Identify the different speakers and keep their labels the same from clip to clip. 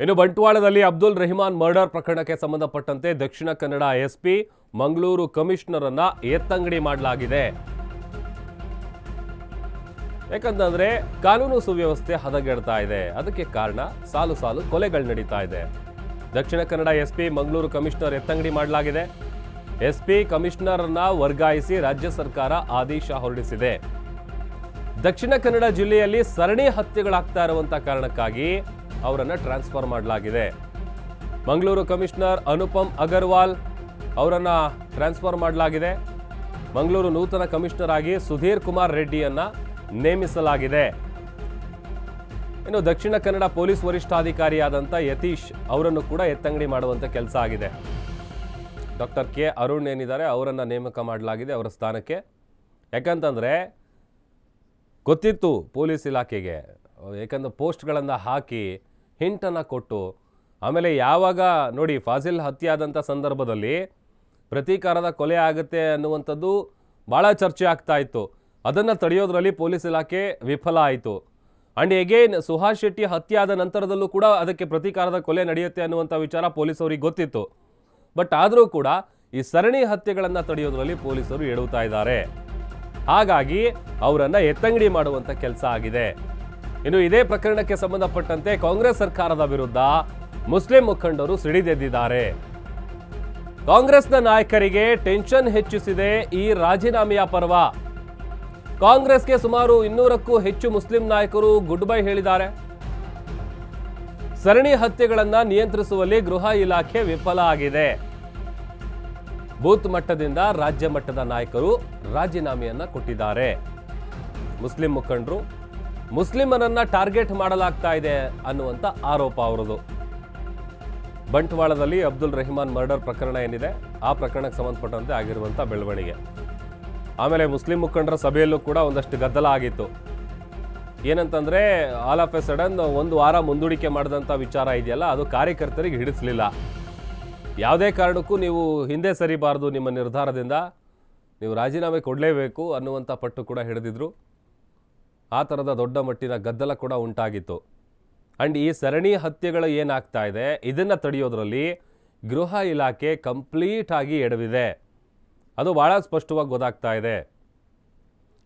Speaker 1: ಇನ್ನು ಬಂಟ್ವಾಳದಲ್ಲಿ ಅಬ್ದುಲ್ ರೆಹಮಾನ್ ಮರ್ಡರ್ ಪ್ರಕರಣಕ್ಕೆ ಸಂಬಂಧಪಟ್ಟಂತೆ ದಕ್ಷಿಣ ಕನ್ನಡ ಎಸ್ಪಿ ಮಂಗಳೂರು ಕಮಿಷನರ್ ಅನ್ನ ಎತ್ತಂಗಡಿ ಮಾಡಲಾಗಿದೆ. ಯಾಕಂತಂದ್ರೆ ಕಾನೂನು ಸುವ್ಯವಸ್ಥೆ ಹದಗೆಡ್ತಾ ಇದೆ. ಅದಕ್ಕೆ ಕಾರಣ ಸಾಲು ಸಾಲು ಕೊಲೆಗಳು ನಡೀತಾ ಇದೆ. ದಕ್ಷಿಣ ಕನ್ನಡ ಎಸ್ಪಿ ಮಂಗಳೂರು ಕಮಿಷನರ್ ಎತ್ತಂಗಡಿ ಮಾಡಲಾಗಿದೆ. ಎಸ್ಪಿ ಕಮಿಷನರ್ ಅನ್ನ ವರ್ಗಾಯಿಸಿ ರಾಜ್ಯ ಸರ್ಕಾರ ಆದೇಶ ಹೊರಡಿಸಿದೆ. ದಕ್ಷಿಣ ಕನ್ನಡ ಜಿಲ್ಲೆಯಲ್ಲಿ ಸರಣಿ ಹತ್ಯೆಗಳಾಗ್ತಾ ಇರುವಂತಹ ಕಾರಣಕ್ಕಾಗಿ ಅವರನ್ನ ಟ್ರಾನ್ಸ್ಫರ್ ಮಾಡಲಾಗಿದೆ. ಮಂಗಳೂರು ಕಮಿಷನರ್ ಅನುಪಮ್ ಅಗರ್ವಾಲ್ ಅವರನ್ನು ಟ್ರಾನ್ಸ್ಫರ್ ಮಾಡಲಾಗಿದೆ. ಮಂಗಳೂರು ನೂತನ ಕಮಿಷನರ್ ಆಗಿ ಸುಧೀರ್ ಕುಮಾರ್ ರೆಡ್ಡಿಯನ್ನು ನೇಮಿಸಲಾಗಿದೆ. ಇನ್ನು ದಕ್ಷಿಣ ಕನ್ನಡ ಪೊಲೀಸ್ ವರಿಷ್ಠಾಧಿಕಾರಿಯಾದಂಥ ಯತೀಶ್ ಅವರನ್ನು ಕೂಡ ಎತ್ತಂಗಡಿ ಮಾಡುವಂಥ ಕೆಲಸ ಆಗಿದೆ. ಡಾಕ್ಟರ್ ಕೆ ಅರುಣ್ ಏನಿದ್ದಾರೆ ಅವರನ್ನು ನೇಮಕ ಮಾಡಲಾಗಿದೆ ಅವರ ಸ್ಥಾನಕ್ಕೆ. ಯಾಕಂತಂದರೆ ಗೊತ್ತಿತ್ತು ಪೊಲೀಸ್ ಇಲಾಖೆಗೆ. ಏಕೆಂದರೆ ಪೋಸ್ಟ್ಗಳನ್ನು ಹಾಕಿ ಹಿಂಟನ್ನು ಕೊಟ್ಟು, ಆಮೇಲೆ ಯಾವಾಗ ನೋಡಿ ಫಾಸಿಲ್ ಹತ್ಯೆ ಸಂದರ್ಭದಲ್ಲಿ ಪ್ರತೀಕಾರದ ಕೊಲೆ ಆಗುತ್ತೆ ಅನ್ನುವಂಥದ್ದು ಭಾಳ ಚರ್ಚೆ ಆಗ್ತಾ ಇತ್ತು. ಅದನ್ನು ತಡೆಯೋದ್ರಲ್ಲಿ ಪೊಲೀಸ್ ಇಲಾಖೆ ವಿಫಲ ಆಯಿತು. ಆ್ಯಂಡ್ ಎಗೇನ್ ಸುಹಾಸ್ ಶೆಟ್ಟಿ ಹತ್ಯೆ ನಂತರದಲ್ಲೂ ಕೂಡ ಅದಕ್ಕೆ ಪ್ರತೀಕಾರದ ಕೊಲೆ ನಡೆಯುತ್ತೆ ಅನ್ನುವಂಥ ವಿಚಾರ ಪೊಲೀಸರಿಗೆ ಗೊತ್ತಿತ್ತು. ಬಟ್ ಆದರೂ ಕೂಡ ಈ ಸರಣಿ ಹತ್ಯೆಗಳನ್ನು ತಡೆಯೋದ್ರಲ್ಲಿ ಪೊಲೀಸರು ಎಡುತ್ತಾ ಇದ್ದಾರೆ. ಹಾಗಾಗಿ ಅವರನ್ನು ಎತ್ತಂಗಡಿ ಮಾಡುವಂಥ ಕೆಲಸ ಆಗಿದೆ. ಇನ್ನು ಇದೇ ಪ್ರಕರಣಕ್ಕೆ ಸಂಬಂಧಪಟ್ಟಂತೆ ಕಾಂಗ್ರೆಸ್ ಸರ್ಕಾರದ ವಿರುದ್ಧ ಮುಸ್ಲಿಂ ಮುಖಂಡರು ಸಿಡಿದೆದ್ದಿದ್ದಾರೆ ಕಾಂಗ್ರೆಸ್ನ ನಾಯಕರಿಗೆ ಟೆನ್ಷನ್ ಹೆಚ್ಚಿಸಿದೆ ಈ ರಾಜೀನಾಮೆಯ ಪರ್ವ. ಕಾಂಗ್ರೆಸ್ಗೆ ಸುಮಾರು ಇನ್ನೂರಕ್ಕೂ ಹೆಚ್ಚು ಮುಸ್ಲಿಂ ನಾಯಕರು ಗುಡ್ ಬೈ ಹೇಳಿದ್ದಾರೆ. ಸರಣಿ ಹತ್ಯೆಗಳನ್ನು ನಿಯಂತ್ರಿಸುವಲ್ಲಿ ಗೃಹ ಇಲಾಖೆ ವಿಫಲ ಆಗಿದೆ. ಬೂತ್ ಮಟ್ಟದಿಂದ ರಾಜ್ಯ ಮಟ್ಟದ ನಾಯಕರು ರಾಜೀನಾಮೆಯನ್ನ ಕೊಟ್ಟಿದ್ದಾರೆ. ಮುಸ್ಲಿಂ ಮುಖಂಡರು ಮುಸ್ಲಿಮರನ್ನ ಟಾರ್ಗೆಟ್ ಮಾಡಲಾಗ್ತಾ ಇದೆ ಅನ್ನುವಂಥ ಆರೋಪ ಅವರದು ಬಂಟ್ವಾಳದಲ್ಲಿ ಅಬ್ದುಲ್ ರೆಹಮಾನ್ ಮರ್ಡರ್ ಪ್ರಕರಣ ಏನಿದೆ, ಆ ಪ್ರಕರಣಕ್ಕೆ ಸಂಬಂಧಪಟ್ಟಂತೆ ಆಗಿರುವಂಥ ಬೆಳವಣಿಗೆ. ಆಮೇಲೆ ಮುಸ್ಲಿಂ ಮುಖಂಡರ ಸಭೆಯಲ್ಲೂ ಕೂಡ ಒಂದಷ್ಟು ಗದ್ದಲ ಆಗಿತ್ತು. ಏನಂತಂದ್ರೆ, ಆಲ್ ಆಫ್ ಎ ಸಡನ್ ಒಂದು ವಾರ ಮುಂದೂಡಿಕೆ ಮಾಡಿದಂಥ ವಿಚಾರ ಇದೆಯಲ್ಲ, ಅದು ಕಾರ್ಯಕರ್ತರಿಗೆ ಹಿಡಿಸಲಿಲ್ಲ. ಯಾವುದೇ ಕಾರಣಕ್ಕೂ ನೀವು ಹಿಂದೆ ಸರಿಬಾರದು ನಿಮ್ಮ ನಿರ್ಧಾರದಿಂದ. ನೀವು ರಾಜೀನಾಮೆ ಕೊಡಲೇಬೇಕು ಅನ್ನುವಂಥ ಪಟ್ಟು ಕೂಡ ಹಿಡಿದಿದ್ರು. ಆ ಥರದ ದೊಡ್ಡ ಮಟ್ಟಿನ ಗದ್ದಲ ಕೂಡ ಉಂಟಾಗಿತ್ತು. ಆ್ಯಂಡ್ ಈ ಸರಣಿ ಹತ್ಯೆಗಳು ಏನಾಗ್ತಾ ಇದೆ, ಇದನ್ನು ತಡೆಯೋದ್ರಲ್ಲಿ ಗೃಹ ಇಲಾಖೆ ಕಂಪ್ಲೀಟ್ ಆಗಿ ಎಡವಿದೆ. ಅದು ಭಾಳ ಸ್ಪಷ್ಟವಾಗಿ ಗೊತ್ತಾಗ್ತಾ ಇದೆ.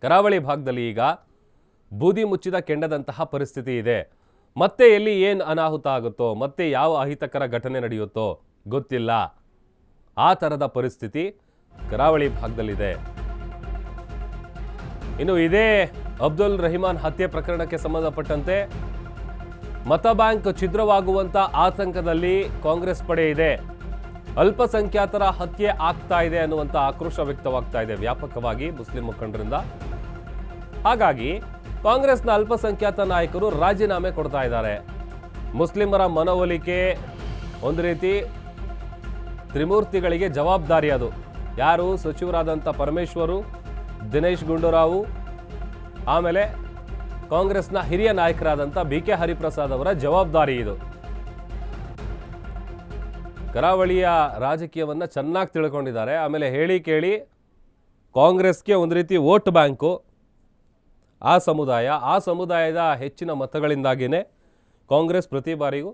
Speaker 1: ಕರಾವಳಿ ಭಾಗದಲ್ಲಿ ಈಗ ಬೂದಿ ಮುಚ್ಚಿದ ಕೆಂಡದಂತಹ ಪರಿಸ್ಥಿತಿ ಇದೆ. ಮತ್ತೆ ಎಲ್ಲಿ ಏನು ಅನಾಹುತ ಆಗುತ್ತೋ, ಮತ್ತೆ ಯಾವ ಅಹಿತಕರ ಘಟನೆ ನಡೆಯುತ್ತೋ ಗೊತ್ತಿಲ್ಲ. ಆ ಥರದ ಪರಿಸ್ಥಿತಿ ಕರಾವಳಿ ಭಾಗದಲ್ಲಿದೆ. ಇನ್ನು ಇದೇ ಅಬ್ದುಲ್ ರಹಿಮಾನ್ ಹತ್ಯೆ ಪ್ರಕರಣಕ್ಕೆ ಸಂಬಂಧಪಟ್ಟಂತೆ ಮತ ಬ್ಯಾಂಕ್ ಛಿದ್ರವಾಗುವಂತ ಆತಂಕದಲ್ಲಿ ಕಾಂಗ್ರೆಸ್ ಪಡೆ ಇದೆ. ಅಲ್ಪಸಂಖ್ಯಾತರ ಹತ್ಯೆ ಆಗ್ತಾ ಇದೆ ಅನ್ನುವಂಥ ಆಕ್ರೋಶ ವ್ಯಕ್ತವಾಗ್ತಾ ಇದೆ ವ್ಯಾಪಕವಾಗಿ ಮುಸ್ಲಿಂ ಮುಖಂಡರಿಂದ. ಹಾಗಾಗಿ ಕಾಂಗ್ರೆಸ್ನ ಅಲ್ಪಸಂಖ್ಯಾತ ನಾಯಕರು ರಾಜೀನಾಮೆ ಕೊಡ್ತಾ ಇದ್ದಾರೆ. ಮುಸ್ಲಿಮರ ಮನವೊಲಿಕೆ ಒಂದು ರೀತಿ ತ್ರಿಮೂರ್ತಿಗಳಿಗೆ ಜವಾಬ್ದಾರಿ ಅದು. ಯಾರು ಸಚಿವರಾದಂಥ ಪರಮೇಶ್ವರು ದಿನೇಶ್ ಗುಂಡೂರಾವ್, ಆಮೇಲೆ ಕಾಂಗ್ರೆಸ್ನ ಹಿರಿಯ ನಾಯಕರಾದಂಥ ಬಿ ಕೆ ಹರಿಪ್ರಸಾದ್ ಅವರ ಜವಾಬ್ದಾರಿ ಇದು. ಕರಾವಳಿಯ ರಾಜಕೀಯವನ್ನು ಚೆನ್ನಾಗಿ ತಿಳ್ಕೊಂಡಿದ್ದಾರೆ. ಆಮೇಲೆ ಹೇಳಿ ಕೇಳಿ, ಕಾಂಗ್ರೆಸ್ಗೆ ಒಂದು ರೀತಿ ವೋಟ್ ಬ್ಯಾಂಕು, ಆ ಸಮುದಾಯ, ಆ ಸಮುದಾಯದ ಹೆಚ್ಚಿನ ಮತಗಳಿಂದಾಗಿಯೇ ಕಾಂಗ್ರೆಸ್ ಪ್ರತಿ ಬಾರಿಗೂ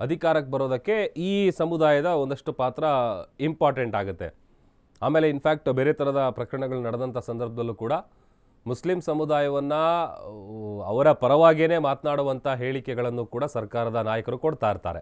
Speaker 1: ಅಧಿಕಾರಕ್ಕೆ ಬರೋದಕ್ಕೆ ಈ ಸಮುದಾಯದ ಒಂದಷ್ಟು ಪಾತ್ರ ಇಂಪಾರ್ಟೆಂಟ್ ಆಗುತ್ತೆ. ಆಮೇಲೆ ಇನ್ಫ್ಯಾಕ್ಟ್ ಬೇರೆ ಥರದ ಪ್ರಕರಣಗಳು ನಡೆದಂಥ ಸಂದರ್ಭದಲ್ಲೂ ಕೂಡ ಮುಸ್ಲಿಂ ಸಮುದಾಯವನ್ನು, ಅವರ ಪರವಾಗಿಯೇ ಮಾತನಾಡುವಂಥ ಹೇಳಿಕೆಗಳನ್ನು ಕೂಡ ಸರ್ಕಾರದ ನಾಯಕರು ಕೊಡ್ತಾ ಇರ್ತಾರೆ.